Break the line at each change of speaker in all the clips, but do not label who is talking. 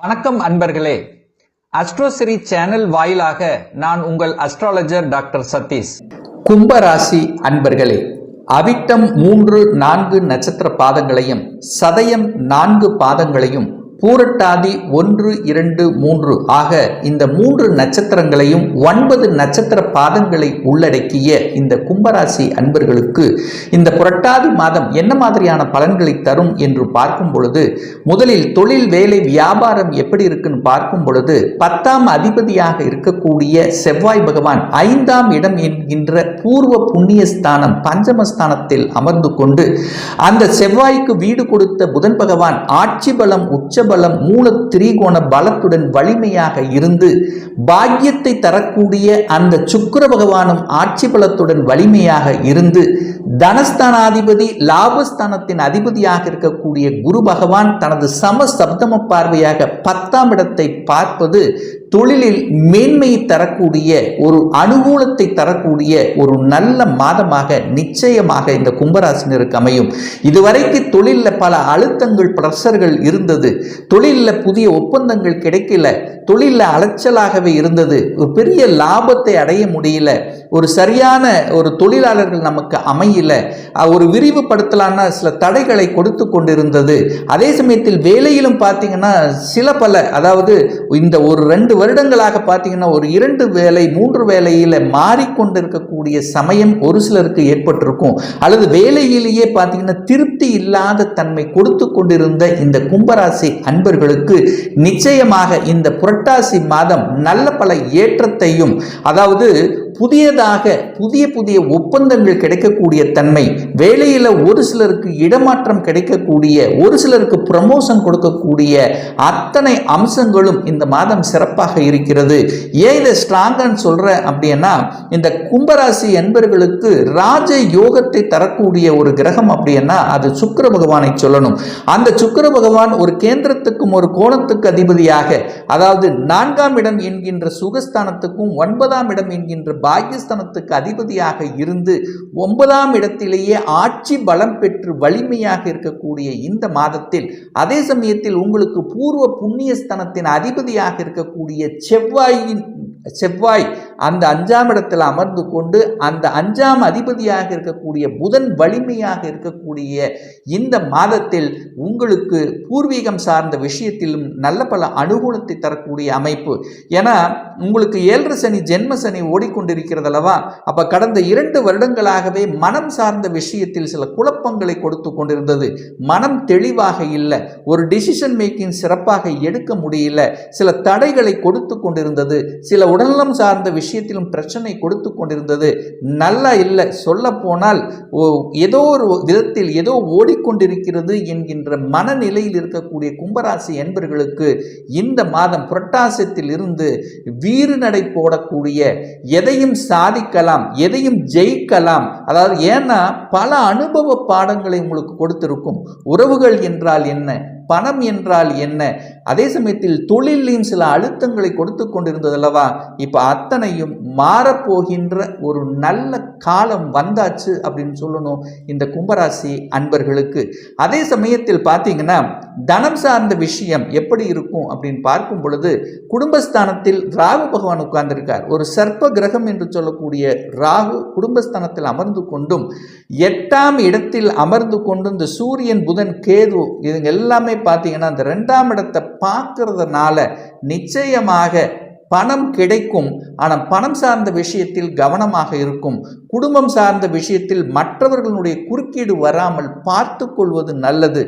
வணக்கம் அன்பர்களே. அஸ்ட்ரோசிரி சேனல் வாயிலாக நான் உங்கள் அஸ்ட்ராலஜர் டாக்டர் சதீஷ். கும்பராசி அன்பர்களே அவிட்டம் மூன்று நான்கு நட்சத்திர பாதங்களையும் சதயம் நான்கு பாதங்களையும் பூரட்டாதி ஒன்று இரண்டு மூன்று. ஆக இந்த மூன்று நட்சத்திரங்களையும் ஒன்பது நட்சத்திர பாதங்களை உள்ளடக்கிய இந்த கும்பராசி அன்பர்களுக்கு இந்த புரட்டாதி மாதம் என்ன மாதிரியான பலன்களை தரும் என்று பார்க்கும் பொழுது முதலில் தொழில் வேலை வியாபாரம் எப்படி இருக்குன்னு பார்க்கும் பொழுது பத்தாம் அதிபதியாக இருக்கக்கூடிய செவ்வாய் பகவான் ஐந்தாம் இடம் என்கின்ற பூர்வ புண்ணிய ஸ்தானம் பஞ்சமஸ்தானத்தில் அமர்ந்து கொண்டு அந்த செவ்வாய்க்கு வீடு கொடுத்த புதன் பகவான் ஆட்சி பலம் உச்ச பலம் மூல திரிகோண பலத்துடன் வலிமையாக இருந்து பாக்கியத்தை தரக்கூடிய அந்த சுக்கிர பகவானும் ஆட்சி பலத்துடன் வலிமையாக இருந்து தனஸ்தானாதிபதி லாபஸ்தானத்தின் அதிபதியாக இருக்கக்கூடிய குரு பகவான் தனது சம சப்தம பார்வையாக பத்தாம் இடத்தை பார்ப்பது தொழிலில் மேன்மையை தரக்கூடிய ஒரு அனுகூலத்தை தரக்கூடிய ஒரு நல்ல மாதமாக நிச்சயமாக இந்த கும்பராசினருக்கு அமையும். இதுவரைக்கு தொழிலில் பல அழுத்தங்கள் பிரஷர்கள் இருந்தது. தொழிலில் புதிய ஒப்பந்தங்கள் கிடைக்கல. தொழிலில் அலைச்சலாகவே இருந்தது. ஒரு பெரிய லாபத்தை அடைய முடியல. ஒரு சரியான ஒரு தொழிலாளர்கள் நமக்கு அமையல. இல்லை. ஒரு விரிவுபடுத்தலான சில தடைகளை கொடுத்து கொண்டிருந்தது. அதே சமயத்தில் வேலையிலும் பார்த்தீங்கன்னா சில பல அதாவது இந்த ஒரு ரெண்டு வருடங்களாக பார்த்தீங்கன்னா ஒரு இரண்டு வேலை மூன்று வேலையில் மாறிக்கொண்டிருக்கக்கூடிய சமயம் ஒரு சிலருக்கு ஏற்பட்டிருக்கும். அல்லது வேலையிலேயே பார்த்தீங்கன்னா திருப்தி இல்லாத தன்மை கொடுத்து கொண்டிருந்த இந்த கும்பராசி அன்பர்களுக்கு நிச்சயமாக இந்த புரட்டாசி மாதம் நல்ல பல ஏற்றத்தையும் அதாவது புதியதாக புதிய புதிய ஒப்பந்தங்கள் கிடைக்கக்கூடிய தன்மை வேலையில் ஒரு சிலருக்கு இடமாற்றம் கிடைக்கக்கூடிய ஒரு சிலருக்கு ப்ரமோஷன் கொடுக்கக்கூடிய அத்தனை அம்சங்களும் இந்த மாதம் சிறப்பாக இருக்கிறது. ஏன் இதை ஸ்ட்ராங்கன்னு சொல்கிறேன் அப்படின்னா இந்த கும்பராசி என்பர்களுக்கு ராஜ யோகத்தை தரக்கூடிய ஒரு கிரகம் அப்படின்னா அது சுக்கர பகவானை சொல்லணும். அந்த சுக்கர பகவான் ஒரு கேந்திரத்துக்கும் ஒரு கோணத்துக்கு அதிபதியாக அதாவது நான்காம் இடம் என்கின்ற சுகஸ்தானத்துக்கும் ஒன்பதாம் இடம் என்கின்ற பாகிஸ்தானத்துக்கு அதிபதியாக இருந்து ஒன்பதாம் இடத்திலேயே ஆட்சி பலம் பெற்று வலிமையாக இருக்கக்கூடிய இந்த மாதத்தில் அதே சமயத்தில் உங்களுக்கு பூர்வ புண்ணியஸ்தனத்தின் அதிபதியாக இருக்கக்கூடிய செவ்வாயின் செவ்வாய் அந்த அஞ்சாம் இடத்தில் அமர்ந்து கொண்டு அந்த அஞ்சாம் அதிபதியாக இருக்கக்கூடிய புதன் வலிமையாக இருக்கக்கூடிய இந்த மாதத்தில் உங்களுக்கு பூர்வீகம் சார்ந்த விஷயத்திலும் நல்ல பல அனுகூலத்தை தரக்கூடிய அமைப்பு. ஏன்னா உங்களுக்கு ஏழரை சனி ஜென்ம சனி ஓடிக்கொண்டிருக்கிறது அல்லவா அப்போ கடந்த இரண்டு வருடங்களாகவே மனம் சார்ந்த விஷயத்தில் சில குழப்பங்களை கொடுத்து கொண்டிருந்தது. மனம் தெளிவாக இல்லை. ஒரு டிசிஷன் மேக்கிங் சிறப்பாக எடுக்க முடியல. சில தடைகளை கொடுத்து கொண்டிருந்தது. சில உடல்நலம் சார்ந்த விஷயம் விஷயத்திலும் பிரச்சனை கொடுத்து கொண்டிருந்தது. நல்லா இல்லை. சொல்ல போனால் ஏதோ ஒரு விதத்தில் ஏதோ ஓடிக்கொண்டிருக்கிறது என்கின்ற மனநிலையில் இருக்கக்கூடிய கும்பராசி என்பர்களுக்கு இந்த மாதம் புரட்டாசத்தில் இருந்து வீறு நடை போடக்கூடிய எதையும் சாதிக்கலாம் எதையும் ஜெயிக்கலாம் அதாவது ஏன்னா பல அனுபவ பாடங்களை உங்களுக்கு கொடுத்திருக்கும். உறவுகள் என்றால் என்ன? பணம் என்றால் என்ன? அதே சமயத்தில் தொழிலையும் சில அழுத்தங்களை கொடுத்து கொண்டிருந்தது அல்லவா? இப்போ அத்தனையும் மாறப்போகின்ற ஒரு நல்ல காலம் வந்தாச்சு அப்படின்னு சொல்லணும் இந்த கும்பராசி அன்பர்களுக்கு. அதே சமயத்தில் பார்த்தீங்கன்னா தனம் சார்ந்த விஷயம் எப்படி இருக்கும் அப்படின்னு பார்க்கும் பொழுது குடும்பஸ்தானத்தில் ராகு பகவான் உட்கார்ந்திருக்கார். ஒரு சர்ப்ப கிரகம் என்று சொல்லக்கூடிய ராகு குடும்பஸ்தானத்தில் அமர்ந்து கொண்டும் எட்டாம் இடத்தில் அமர்ந்து கொண்டும் இந்த சூரியன் புதன் கேது இதுங்க எல்லாமே பார்த்தீங்கன்னா அந்த ரெண்டாம் இடத்தை பார்க்கறதுனால நிச்சயமாக பணம் கிடைக்கும். ஆனால் பணம் சார்ந்த விஷயத்தில் கவனமாக இருக்கும். குடும்பம் சார்ந்த விஷயத்தில் மற்றவர்களுடைய குறுக்கீடு வராமல் பார்த்து கொள்வது நல்லது.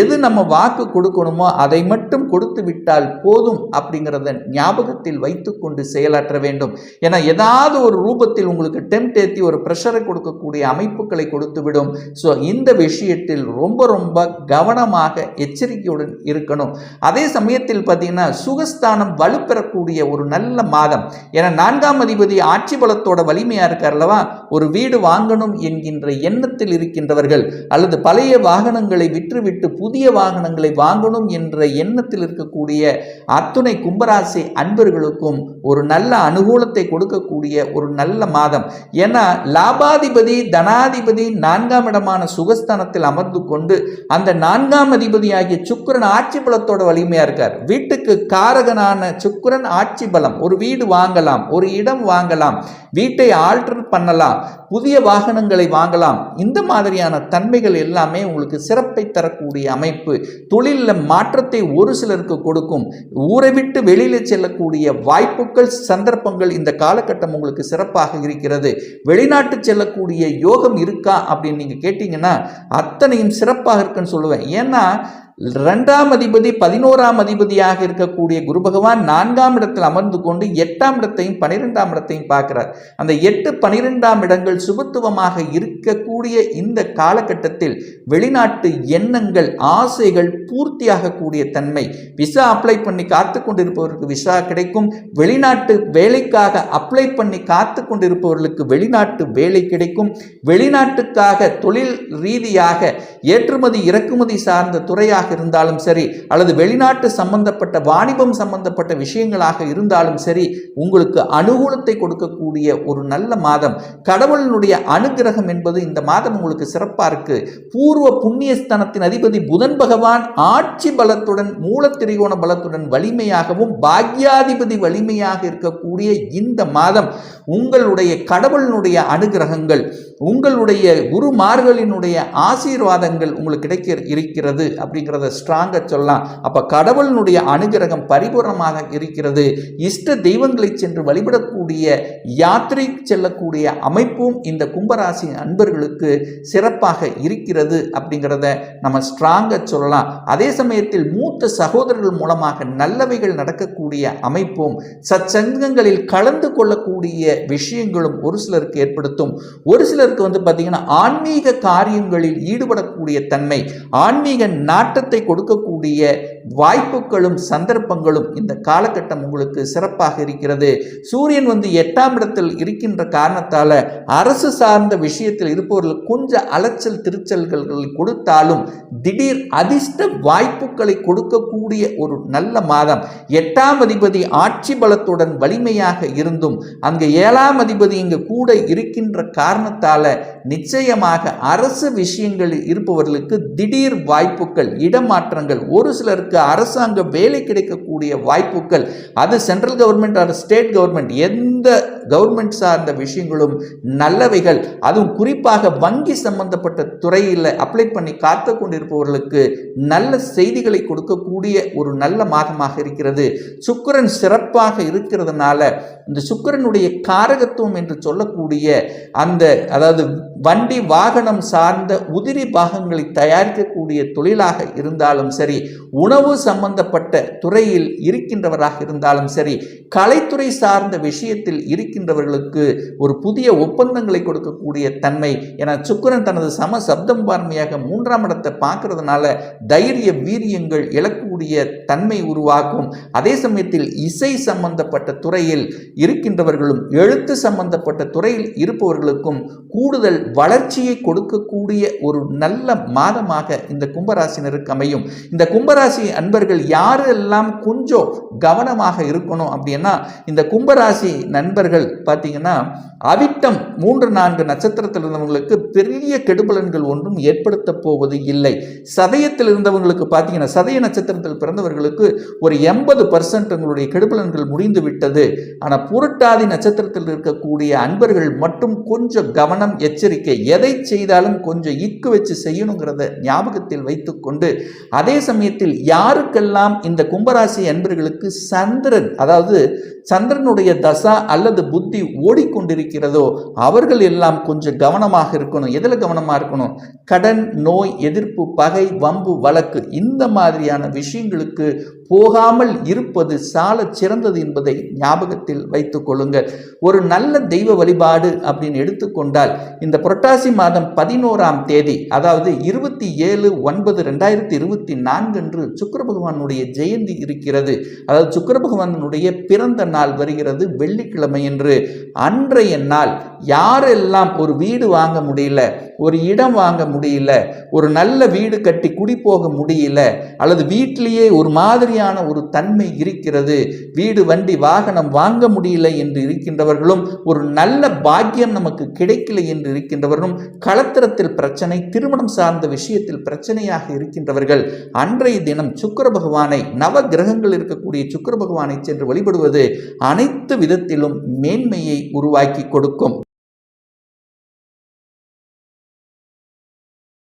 எது நம்ம வாக்கு கொடுக்கணுமோ அதை மட்டும் கொடுத்து விட்டால் போதும் அப்படிங்கிறத ஞாபகத்தில் வைத்துக்கொண்டு செயலாற்ற வேண்டும். ஏன்னா ஏதாவது ஒரு ரூபத்தில் உங்களுக்கு டெம்ட் ஏற்றி ஒரு ப்ரெஷரை கொடுக்கக்கூடிய அமைப்புகளை கொடுத்துவிடும் ஸோ இந்த விஷயத்தில் ரொம்ப ரொம்ப கவனமாக எச்சரிக்கையுடன் இருக்கணும். அதே சமயத்தில் பார்த்தீங்கன்னா சுகஸ்தானம் வலுப்பெறக்கூடிய ஒரு நல்ல மாதம். ஏன்னா நான்காம் அதிபதி ஆட்சி பலத்தோட வலிமையா இருக்கார் அல்லவா? ஒரு வீடு வாங்கணும் என்கின்ற எண்ணத்தில் இருக்கின்றவர்கள் அல்லது பழைய வாகனங்களை விற்றுவிட்டு புதிய வாகனங்களை வாங்கணும் என்ற எண்ணத்தில் இருக்கக்கூடிய அத்துணை கும்பராசி அன்பர்களுக்கும் ஒரு நல்ல அனுகூலத்தை கொடுக்கக்கூடிய ஒரு நல்ல மாதம். ஏன்னா லாபாதிபதி தனாதிபதி நான்காம் இடமான சுகஸ்தானத்தில் அமர்ந்து கொண்டு அந்த நான்காம் அதிபதியாகிய சுக்கிரன் ஆட்சி பலத்தோட வலிமையா இருக்கார். வீட்டுக்கு காரகனான சுக்கிரன் ஆட்சி பலம் ஒரு வீடு வாங்கலாம் ஒரு இடம் வாங்கலாம் வீட்டை ஆல்டர் பண்ணலாம் புதிய வாகனங்களை வாங்கலாம். இந்த மாதிரியான தன்மைகள் எல்லாமே உங்களுக்கு சிறப்பை தரக்கூடிய அமைப்பு. தொழிலில் மாற்றத்தை ஒரு சிலருக்கு கொடுக்கும். ஊரை விட்டு வெளியில் செல்லக்கூடிய வாய்ப்புகள் சந்தர்ப்பங்கள் இந்த காலகட்டம் உங்களுக்கு சிறப்பாக இருக்கிறது. வெளிநாட்டு செல்லக்கூடிய யோகம் இருக்கா அப்படின்னு நீங்கள் கேட்டிங்கன்னா அத்தனையும் சிறப்பாக இருக்குன்னு சொல்லுவேன். ஏன்னா ரெண்டாம் அதிபதி பதினோராம் அதிபதியாக இருக்கக்கூடிய குரு பகவான் நான்காம் இடத்தில் அமர்ந்து கொண்டு எட்டாம் இடத்தையும் பனிரெண்டாம் இடத்தையும் பார்க்கிறார். அந்த எட்டு பனிரெண்டாம் இடங்கள் சுபத்துவமாக இருக்கக்கூடிய இந்த காலகட்டத்தில் வெளிநாட்டு எண்ணங்கள் ஆசைகள் பூர்த்தியாகக்கூடிய தன்மை விசா அப்ளை பண்ணி காத்து கொண்டிருப்பவர்களுக்கு விசா கிடைக்கும். வெளிநாட்டு வேலைக்காக அப்ளை பண்ணி காத்து கொண்டிருப்பவர்களுக்கு வெளிநாட்டு வேலை கிடைக்கும். வெளிநாட்டுக்காக தொழில் ரீதியாக ஏற்றுமதி இறக்குமதி சார்ந்த துறையாக இருந்தாலும் சரி அல்லது வெளிநாட்டு சம்பந்தப்பட்ட வாணிபம் சம்பந்தப்பட்ட விஷயங்களாக இருந்தாலும் சரி உங்களுக்கு அனுகூலத்தை கொடுக்கக்கூடிய ஒரு நல்ல மாதம். கடவுளினுடைய அனுகிரகம் என்பது இந்த மாதம் உங்களுக்கு சிறப்பாக இருக்கு. பூர்வ புண்ணியஸ்தனத்தின் அதிபதி புதன் பகவான் ஆட்சி பலத்துடன் மூலத்திரிகோண பலத்துடன் வலிமையாகவும் பாக்யாதிபதி வலிமையாக இருக்கக்கூடிய இந்த மாதம். உங்களுடைய கடவுளினுடைய அனுகிரகங்கள் உங்களுடைய குருமார்களினுடைய ஆசீர்வாதங்கள் உங்களுக்கு கிடைக்க இருக்கிறது அப்படிங்கிறத ஸ்ட்ராங்காக சொல்லலாம். அப்போ கடவுளினுடைய அனுகிரகம் பரிபூர்ணமாக இருக்கிறது. இஷ்ட தெய்வங்களை சென்று வழிபடக்கூடிய யாத்திரை செல்லக்கூடிய அமைப்பும் இந்த கும்பராசி அன்பர்களுக்கு சிறப்பாக இருக்கிறது அப்படிங்கிறத நம்ம ஸ்ட்ராங்காக சொல்லலாம். அதே சமயத்தில் மூத்த சகோதரர்கள் மூலமாக நல்லவைகள் நடக்கக்கூடிய அமைப்பும் சச்சங்கங்களில் கலந்து கொள்ளக்கூடிய விஷயங்களும் ஒரு சிலருக்கு ஏற்படுத்தும். ஒரு சிலருக்கு வந்து பார்த்தீங்கன்னா ஆன்மீக காரியங்களில் ஈடுபடக்கூடிய தன்மை ஆன்மீக நாட்டத்தை கொடுக்கக்கூடிய வாய்ப்புகளும் சந்தர்ப்பங்களும் இந்த காலகட்டம் உங்களுக்கு சிறப்பாக இருக்கிறது. சூரியன் வந்து எட்டாம் இடத்தில் இருக்கின்ற காரணத்தால் அரசு சார்ந்த விஷயத்தில் இருப்பவர்கள் கொஞ்சம் அலைச்சல் திருச்சல்கள் கொடுத்தாலும் திடீர் அதிர்ஷ்ட வாய்ப்புகளை கொடுக்கக்கூடிய ஒரு நல்ல மாதம். எட்டாம் அதிபதி ஆட்சி பலத்துடன் வலிமையாக இருந்தும் அங்கே ஏழாம் அதிபதி இங்கு கூட இருக்கின்ற காரணத்தால நிச்சயமாக அரசு விஷயங்களில் இருப்பவர்களுக்கு திடீர் வாய்ப்புகள் இடமாற்றங்கள் ஒரு சிலருக்கு அரசாங்க வேலை கிடைக்கக்கூடிய வாய்ப்புகள் அது சென்ட்ரல் கவர்மெண்ட் அல்லது ஸ்டேட் கவர்மெண்ட் எந்த கவர்மெண்ட் சார்ந்த விஷயங்களும் நல்லவைகள். அதுவும் குறிப்பாக வங்கி சம்பந்தப்பட்ட துறையில் அப்ளை பண்ணி காத்து கொண்டிருப்பவர்களுக்கு நல்ல செய்திகளை கொடுக்கக்கூடிய ஒரு நல்ல மாதமாக இருக்கிறது. சுக்கிரன் சிறப்பாக இருக்கிறதுனால இந்த சுக்கரனுடைய காரகத்துவம் என்று சொல்லக்கூடிய அந்த அதாவது வண்டி வாகனம் சார்ந்த உதிரி பாகங்களை தயாரிக்கக்கூடிய தொழிலாக இருந்தாலும் சரி உணவு சம்பந்தப்பட்ட துறையில் இருக்கின்றவராக இருந்தாலும் சரி கலைத்துறை சார்ந்த விஷயத்தில் இருக்கின்றவர்களுக்கு ஒரு புதிய ஒப்பந்தங்களை கொடுக்கக்கூடிய தன்மை. என சுக்கரன் தனது சம சப்தம் பார்மையாக மூன்றாம் இடத்தை பார்க்கறதுனால தைரிய வீரியங்கள் இழக்கக்கூடிய தன்மை உருவாக்கும் அதே சமயத்தில் இசை சம்பந்தப்பட்ட துறையில் இருக்கின்றவர்களும் எழுத்து சம்பந்தப்பட்ட துறையில் இருப்பவர்களுக்கும் கூடுதல் வளர்ச்சியை கொடுக்கக்கூடிய ஒரு நல்ல மாதமாக இந்த கும்பராசினருக்கு அமையும். இந்த கும்பராசி அன்பர்கள் யாரெல்லாம் கொஞ்சம் கவனமாக இருக்கணும் அப்படின்னா இந்த கும்பராசி நண்பர்கள் பார்த்தீங்கன்னா அவிட்டம் மூன்று நான்கு நட்சத்திரத்தில் இருந்தவங்களுக்கு பெரிய கெடுபலன்கள் ஒன்றும் ஏற்படுத்த போவது இல்லை. சதயத்தில் இருந்தவங்களுக்கு பார்த்தீங்கன்னா சதய நட்சத்திரத்தில் பிறந்தவர்களுக்கு ஒரு எண்பது பர்சன்ட் உங்களுடைய கெடுபலன்கள் முடிந்து விட்டது. ஆனால் புரட்டாதி நட்சத்திரத்தில் இருக்கக்கூடிய அன்பர்கள் மட்டும் கொஞ்சம் கவனம் எச்சரிக்கை எதை செய்தாலும் கொஞ்சம் இக்கு வச்சு செய்யணுங்கிறத ஞாபகத்தில் வைத்துக்கொண்டு அதே சமயத்தில் யாருக்கெல்லாம் இந்த கும்பராசி அன்பர்களுக்கு சந்திரன் அதாவது சந்திரனுடைய தசா அல்லது புத்தி ஓடிக்கொண்டிருக்கிறதோ அவர்கள் எல்லாம் கொஞ்சம் கவனமாக இருக்கணும். எதில் கவனமாக இருக்கணும்? கடன் நோய் எதிர்ப்பு பகை வம்பு வழக்கு இந்த மாதிரியான விஷயங்களுக்கு போகாமல் இருப்பது சால சிறந்தது என்பதை ஞாபகத்தில் வைத்து கொள்ளுங்கள். ஒரு நல்ல தெய்வ வழிபாடு அப்படின்னு எடுத்துக்கொண்டால் இந்த புரட்டாசி மாதம் பதினோராம் தேதி அதாவது இருபத்தி ஏழு ஒன்பது ரெண்டாயிரத்தி இருபத்தி நான்கு அன்று சுக்கர பகவானுடைய ஜெயந்தி இருக்கிறது. அதாவது சுக்கர பகவானுடைய பிறந்த நாள் வருகிறது வெள்ளிக்கிழமை என்று அன்றைய நாள் யாரெல்லாம் ஒரு வீடு வாங்க முடியல ஒரு இடம் வாங்க முடியல ஒரு நல்ல வீடு கட்டி குடி போக முடியல அல்லது வீட்டிலேயே ஒரு மாதிரியான ஒரு தன்மை இருக்கிறது வீடு வண்டி வாகனம் வாங்க முடியல என்று இருக்கின்றவர்களும் ஒரு நல்ல பாக்கியம் நமக்கு கிடைக்கல என்று இருக்கின்றவர்களும் களத்திரத்தில் பிரச்சனை திருமணம் சார்ந்த விஷயத்தில் பிரச்சனையாக இருக்கின்றவர்கள் அன்றைய தினம் சுக்கர பகவானை நவ கிரகங்கள் இருக்கக்கூடிய சுக்கிர பகவானை சென்று வழிபடுவது அனைத்து விதத்திலும் மேன்மையை உருவாக்கி கொடுக்கும்.